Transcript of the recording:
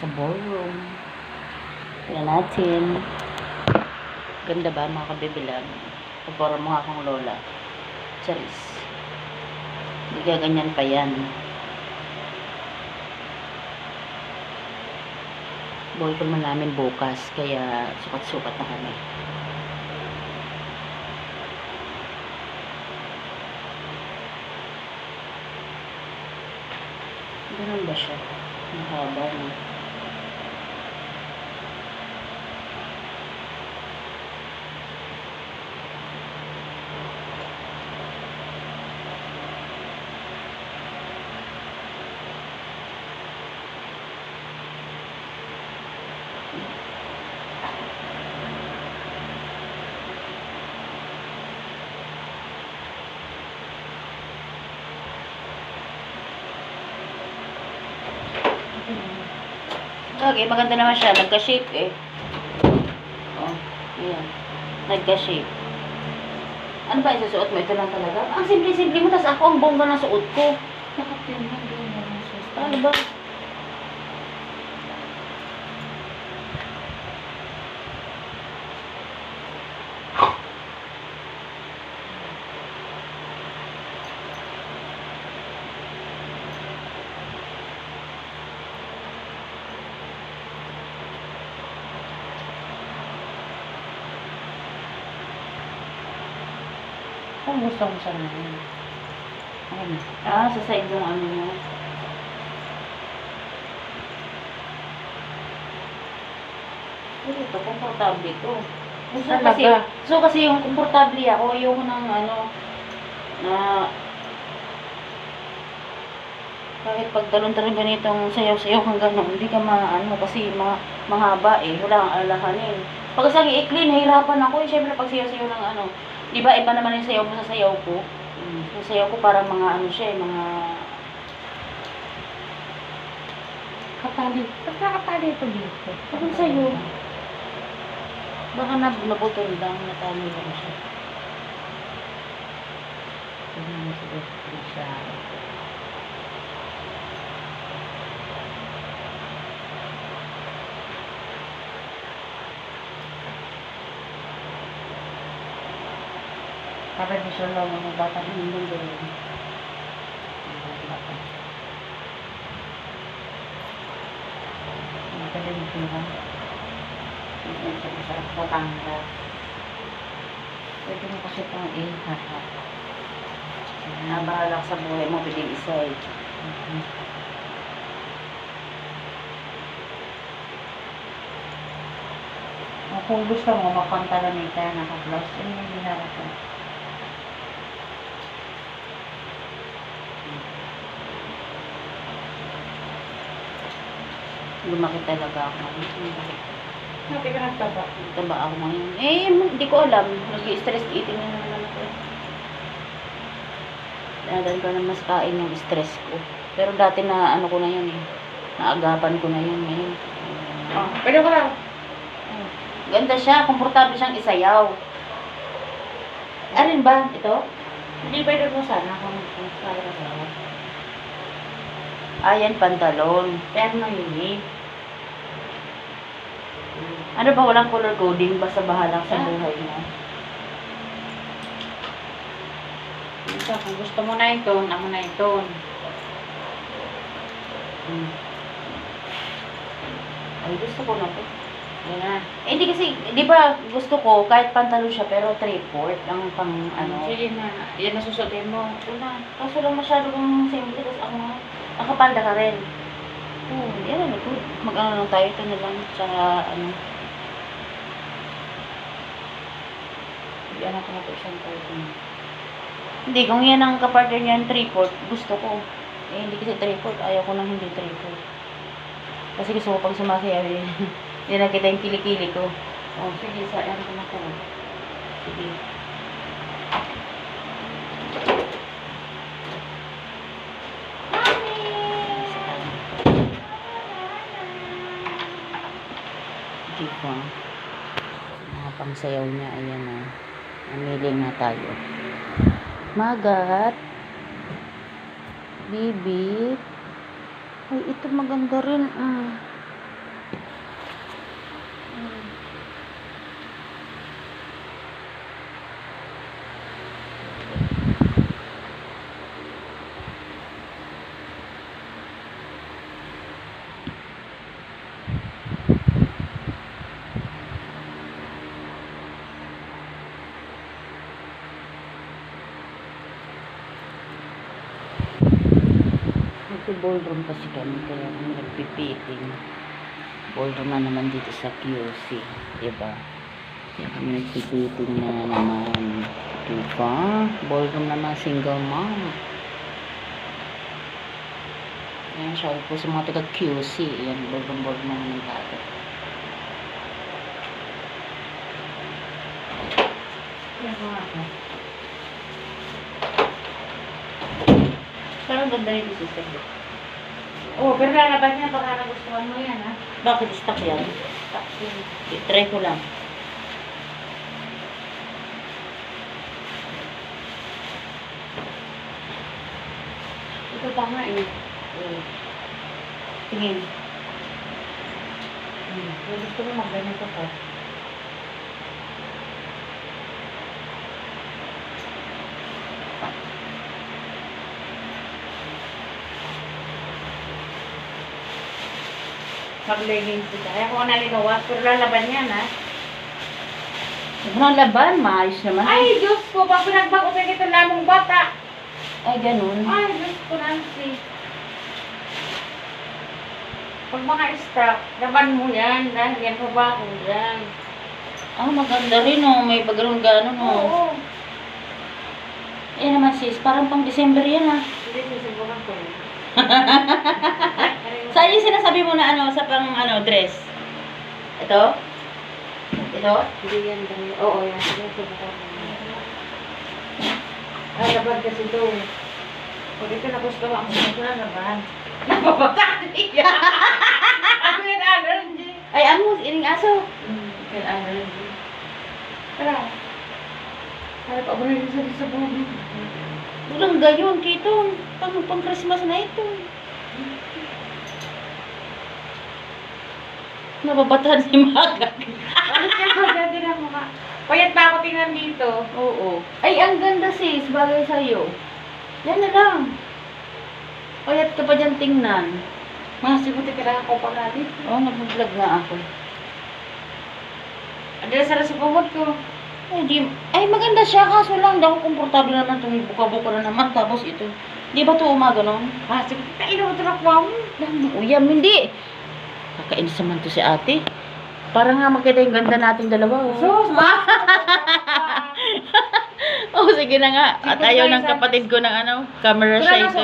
Sa ballroom. Tingnan natin. Ganda ba mga kabibilan? Pagpara mo akong lola. Charis. Hindi ka ganyan pa yan. Boy ko naman namin bukas. Kaya sukat-sukat na kami. Ganun ba siya? Mahaba no? Okay, maganda naman siya. Nagka-shape eh. Oh, ayan. Nagka-shape. Ano ba isusuot mo? Ito lang talaga? Ang simple-simple mo, tapos ako ang bongga ng suot ko. Naman siya. Ano ba? Kung gusto mo siya naman. Ayun. Ah, sa side yung ano mo. Ito, komportable ko kasi, Talaga? so kasi yung komportable ako, ayoko ng ano, na kahit pag talon-talon ganitong sayaw-sayaw kang gano'n, hindi ka maano kasi ma, mahaba eh, wala kang alalahanin. Pag sa i-clean, nahirapan ako eh, syempre pag sayaw-sayaw ng ano, di ba iba naman yung sayaw mo sa sayaw ko? Mm. Yung sayaw ko parang mga ano siya eh, mga Katali. Ba't nakatali ito dito? Bakit sa'yo? Baka na, naputol lang, natali lang siya. Tingnan mo siguro siya. Ni Sir Long, mga bata ng din. Bata. Ang galing ito, Hindi siya masarap sa tangga. Pwede mo kasi pang ihahat. Ah, bahala ka sa buhay mo, pwede isa eh. Mhm. O, Kung gusto mo, magpantalamin tayo naka-blouse, yun yung ginagawa ko. Lumaki talaga ako. Sabi ka nagtaba. Taba ako ngayon. Eh, hindi ko alam. Nag-stress eating na naman ako. Dahil ko na mas kain yung stress ko. Pero dati na ano ko na yun eh. Naagapan ko na yun ngayon. Oh, pwede ko lang. Ganda siya, komportable siyang isayaw. Alin ba? Ito? Hindi pwede mo sana kung kung ba. Ayan, pantalon. Pero yun eh. Ano ba, walang color coding? Basta bahala sa Ah. buhay mo. Ito, kung gusto mo na yung tone, ako na yung tone. Hmm. Ay, gusto ko na to. Yan na. Eh, hindi kasi, di ba, gusto ko, kahit pantalon siya, pero three-fourth ang pang, ano. Sige na. Yan na susutin mo. Ito na. Kaso lang masyado kong simple, tapos ako nga, nakapalda ka rin. Hmm. yan ano to. Mag-ano lang tayo, ito na lang, tsaka, ano. Yan ako na po isang tone. Hindi, kung yan ang kapartner niyan, three-fourth, gusto ko. Eh, hindi kasi three-fourth, ayaw ko nang hindi three-fourth. Kasi gusto ko pag sumasayaw, eh, hindi nakita yung kilikili ko. Oh, sige, sa yan ko na to. Sige. Diba? Mga pangsayaw niya, ayan na. Namili na tayo. Magat. Bibi. Ay, ito maganda rin. Ah. Ballroom kasi kami, kaya kami nagpipiting. Ballroom na naman dito sa QC, diba? Kaya kami nagpipiting na naman. Diba? Ballroom na mga single mom. Ayan, shout po sa mga taga QC. Ayan, ballroom, ballroom na naman tayo. Parang ganda nito sister. Oh, pero lalabas niya baka nagustuhan mo yan, ha? Bakit stock yan? I-try ko lang. Ito pa nga eh. Mm. Tingin. Hmm. Gusto mo magganito ka. Mag-leggings ka. Kaya kung nalinawas, pero lalaban yan, ha? Huwag mo laban, maayos naman. Ay, Diyos ko, pag pinagbago pa kita lamang bata. Ay, ganun. Ay, Diyos ko, Nancy. Pag mga stock, laban mo yan, dahil yan pa ba ako dyan. Ah, maganda rin oh. May background gano'n oh. Oo. Eh naman sis, parang pang December yan ah. Hindi, sinusubukan ko yun. Saan yung sinasabi mo na ano, sa pang ano, dress? Ito? Ito? Hindi yan ganyan. Oo, yan. Sinusubukan ko. Ay, laban kasi ito. Pag ito nagustuhan mo, ito na laban. Napapatay yan. Ako yan, allergy. Ay, amo, ining aso. Hmm, yan, allergy. Tara. Harap ako na rin sa sa bubi. Walang gayon, kito. Pang, pang Christmas na ito. Nababatahan si Maga. Ba dyan din ang mukha? Payat pa ako tingnan dito. Oo. Ay, ang ganda sis, bagay sa'yo. Yan na lang. Payat ka pa dyan tingnan. Mga sibuti kailangan ko pa natin. Oo, oh, nag-vlog nga ako. Ano na sa sumumot ko? Ay, di, ay, maganda siya, kaso lang, ako komportable naman itong buka-buka na naman. Tapos ito, di ba ito umaga noon? Ah, sige, kailo mo tulak mo. Dami uyam, hindi. Kakainis naman to si ate. Para nga magkita yung ganda nating dalawa. Oh. Sus, ma! oh, sige na nga. At ayaw ng ah. kapatid ko ng ano, camera shy na so